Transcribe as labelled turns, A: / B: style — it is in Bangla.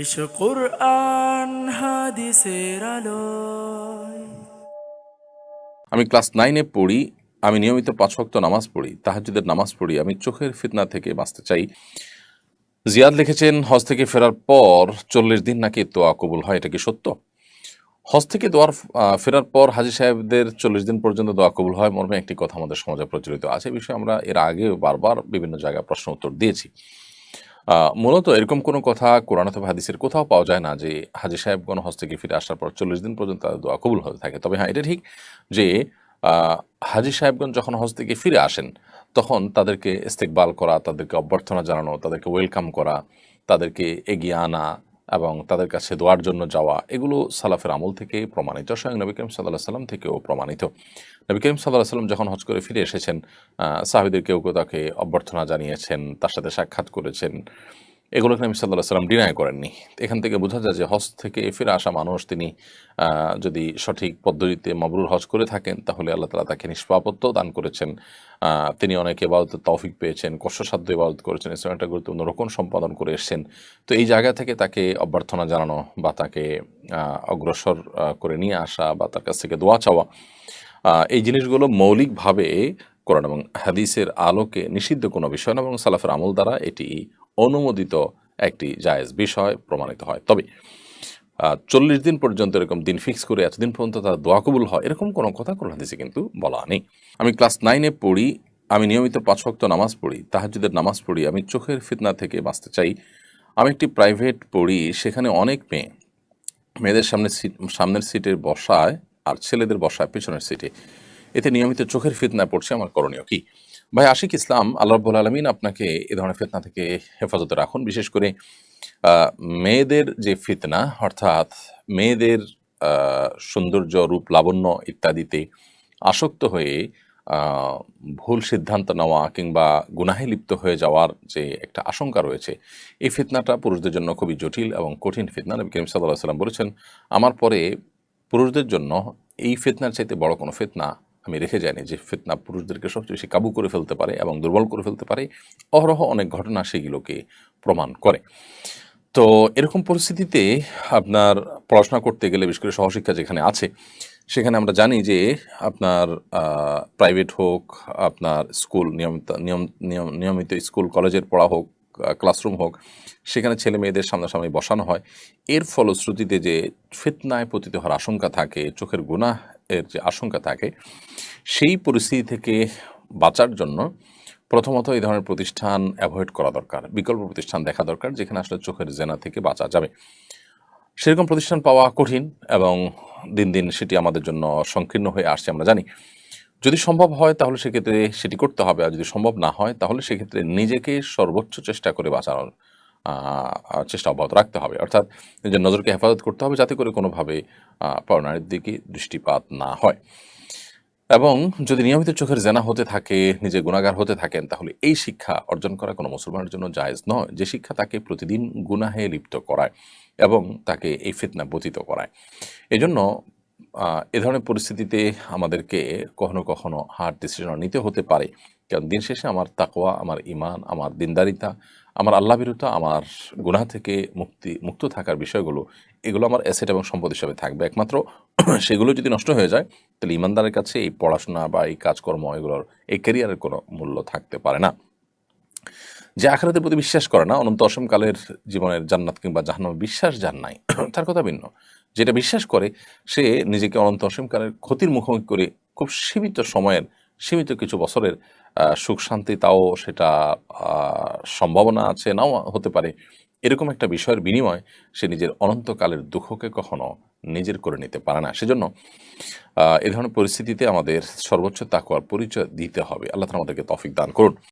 A: এসো কোরআন হাদিসের আলোয়।
B: আমি ক্লাস নাইনে পড়ি, আমি নিয়মিত পাঁচ ওয়াক্ত নামাজ পড়ি তাহাজুদের নামাজ পড়ি, আমি চোখের ফিতনা থেকে বাঁচতে চাই। জিয়াদ লিখেছেন, হজ থেকে ফেরার পর চল্লিশ দিন নাকি তোয়া কবুল হয়, এটা কি সত্য? হজ থেকে দোয়ার ফেরার পর হাজি সাহেবদের চল্লিশ দিন পর্যন্ত দোয়া কবুল হয়, মর্মে একটি কথা আমাদের সমাজে প্রচলিত আছে বিষয়ে আমরা এর আগেও বারবার বিভিন্ন জায়গায় প্রশ্ন উত্তর দিয়েছি। মূলত এরকম কোনো কথা কোরআন অথবা হাদিসের কোথাও পাওয়া যায় না যে হাজি সাহেব কোনো হস্ত থেকে ফিরে আসার পর চল্লিশ দিন পর্যন্ত তাদের দোয়া কবুল হতে থাকে। তবে হ্যাঁ এটা ঠিক যে হাজি সাহেবগঞ্জ যখন হজ থেকে ফিরে আসেন, তখন তাদেরকে ইস্তেকবাল করা, তাদেরকে অভ্যর্থনা জানানো, তাদেরকে ওয়েলকাম করা, তাদেরকে এগিয়ে আনা এবং তাদের কাছে দোয়ার জন্য যাওয়া, এগুলো সালাফের আমল থেকে প্রমাণিত। স্বয়ং নবী করিম সাল্লাহ সাল্লাম থেকেও প্রমাণিত। নবী করিম সাল্লাহ সাল্লাম যখন হজ করে ফিরে এসেছেন সাহাবিদের কেউ কেউ তাকে অভ্যর্থনা জানিয়েছেন, তার সাথে সাক্ষাৎ করেছেন। এগুলোকে নবী সাল্লাহ সাল্লাম ডিনাই করেননি। এখান থেকে বোঝা যায় যে হজ থেকে ফিরে আসা মানুষ, তিনি যদি সঠিক পদ্ধতিতে মাবরুর হজ করে থাকেন, তাহলে আল্লাহ তালা তাকে নিষ্পাপত্য দান করেছেন। তিনি অনেক এবাদতের তৌফিক পেয়েছেন, কষ্টসাধ্য ইবাদত করেছেন ইসলাম একটা গুরুত্বপূর্ণ রোকন সম্পাদন করে এসেছেন। তো এই জায়গা থেকে তাকে অভ্যর্থনা জানানো বা তাকে অগ্রসর করে নিয়ে আসা বা তার কাছ থেকে দোয়া চাওয়া এই জিনিসগুলো মৌলিকভাবে কোরআন এবং হাদিসের আলোকে নিষিদ্ধ কোনো বিষয় না এবং সালাফের আমল দ্বারা এটি অনুমোদিত একটি জায়েজ বিষয় প্রমাণিত হয়। তবে চল্লিশ দিন পর্যন্ত এরকম দিন ফিক্স করে এতদিন পর্যন্ত তার দোয়া কবুল হয়, এরকম কোনো কথা কোরআন হাদিসে কিন্তু বলা নেই। আমি ক্লাস নাইনে পড়ি, আমি নিয়মিত পাঁচ ওয়াক্ত নামাজ পড়ি তাহাজুদের নামাজ পড়ি, আমি চোখের ফিতনা থেকে বাঁচতে চাই। আমি একটি প্রাইভেট পড়ি, সেখানে অনেক মেয়ে, মেয়েদের সামনে সিট, সামনের সিটের বসায় আর ছেলেদের বসায় পেছনের সিটে। এতে নিয়মিত চোখের ফিতনায় পড়ছে, আমার করণীয় কি? ভাই, আশিক ইসলাম, আল্লাহ রব্বুল আলমিন আপনাকে এ ধরনের ফিতনা থেকে হেফাজতে রাখুন। বিশেষ করে মেয়েদের যে ফিতনা, অর্থাৎ মেয়েদের সৌন্দর্য, রূপ, লাবণ্য ইত্যাদিতে আসক্ত হয়ে ভুল সিদ্ধান্ত নেওয়া কিংবা গুনাহে লিপ্ত হয়ে যাওয়ার যে একটা আশঙ্কা রয়েছে, এই ফিতনাটা পুরুষদের জন্য খুবই জটিল এবং কঠিন ফিতনা। নবী করিম সাল্লাহ সাল্লাম বলেছেন, আমার পরে পুরুষদের জন্য এই ফিতনার চাইতে বড় কোনো ফিতনা আমি রেখে যাইনি যে ফিতনা পুরুষদেরকে সবচেয়ে বেশি কাবু করে ফেলতে পারে এবং দুর্বল করে ফেলতে পারে, অহরহ অনেক ঘটনা সেগুলোকে প্রমাণ করে। তো এরকম পরিস্থিতিতে আপনার পড়াশোনা করতে গেলে, বিশেষ করে সহশিক্ষা যেখানে আছে, সেখানে আমরা জানি যে আপনার প্রাইভেট হোক, আপনার স্কুল নিয়মিত, নিয়ম, নিয়ম- নিয়মিত স্কুল কলেজের পড়া হোক ক্লাসরুম হোক, সেখানে ছেলে মেয়েদের সামনাসামনি বসানো হয়। এর ফলশ্রুতিতে যে ফিতনায় পতিত হওয়ার আশঙ্কা থাকে, চোখের গুনাহ এর যে আশঙ্কা থাকে, সেই পরিস্থিতি থেকে বাঁচার জন্য প্রথমত এই ধরনের প্রতিষ্ঠান অ্যাভয়েড করা দরকার। বিকল্প প্রতিষ্ঠান দেখা দরকার, যেখানে আসলে চোখের জেনা থেকে বাঁচা যাবে। সেরকম প্রতিষ্ঠান পাওয়া কঠিন এবং দিন দিন সেটি আমাদের জন্য সংকীর্ণ হয়ে আসছে আমরা জানি। যদি সম্ভব হয় তাহলে সেক্ষেত্রে সেটি করতে হবে, আর যদি সম্ভব না হয় তাহলে সেক্ষেত্রে নিজেকে সর্বোচ্চ চেষ্টা করে বাঁচানোর চেষ্টা অব্যাহত রাখতে হবে। অর্থাৎ নিজের নজরকে হেফাজত করতে হবে যাতে করে কোনোভাবে পরনারীর দিকে দৃষ্টিপাত না হয়। এবং যদি নিয়মিত চোখের জেনা হতে থাকে, নিজে গুণাগার হতে থাকেন, তাহলে এই শিক্ষা অর্জন করা কোনো মুসলমানের জন্য জায়েজ নয়। যে শিক্ষা তাকে প্রতিদিন গুনাহে লিপ্ত করায় এবং তাকে এই ফিতনা বতিত করায়। এজন্য এ ধরনের পরিস্থিতিতে আমাদেরকে কখনো কখনো হার্ড ডিসিশন নিতে হতে পারে। কারণ দিন শেষে আমার তাকোয়া আমার ইমান আমার দিনদারিতা, আমার আল্লাহ বিরুদ্ধ আমার গুনাহ থেকে মুক্তি, মুক্ত থাকার বিষয়গুলো, এগুলো আমার অ্যাসেট এবং সম্পদ হিসাবে থাকবে। একমাত্র সেগুলো যদি নষ্ট হয়ে যায়, তাহলে ইমানদারের কাছে এই পড়াশোনা বা এই কাজকর্ম, এগুলোর, এই ক্যারিয়ারের কোনো মূল্য থাকতে পারে না। যে আখেরাতের প্রতি বিশ্বাস করে না, অনন্ত অসমকালের জীবনের জান্নাত কিংবা জাহান্নামে বিশ্বাস যার নাই, তার কথা ভিন্ন। যেটা বিশ্বাস করে, সে নিজেকে অনন্ত অসীমকালের ক্ষতির মুখোমুখি করে খুব সীমিত সময়ের, সীমিত কিছু বছরের সুখ শান্তি তাও সেটা সম্ভাবনা আছে, নাও হতে পারে। এরকম একটা বিষয়ের বিনিময় সে নিজের অনন্তকালের দুঃখকে কখনো নিজের করে নিতে পারে না। সেজন্য এ ধরনের পরিস্থিতিতে আমাদের সর্বোচ্চ তাকুয়ার পরিচয় দিতে হবে। আল্লাহ আমাদেরকে তফিক দান করুন।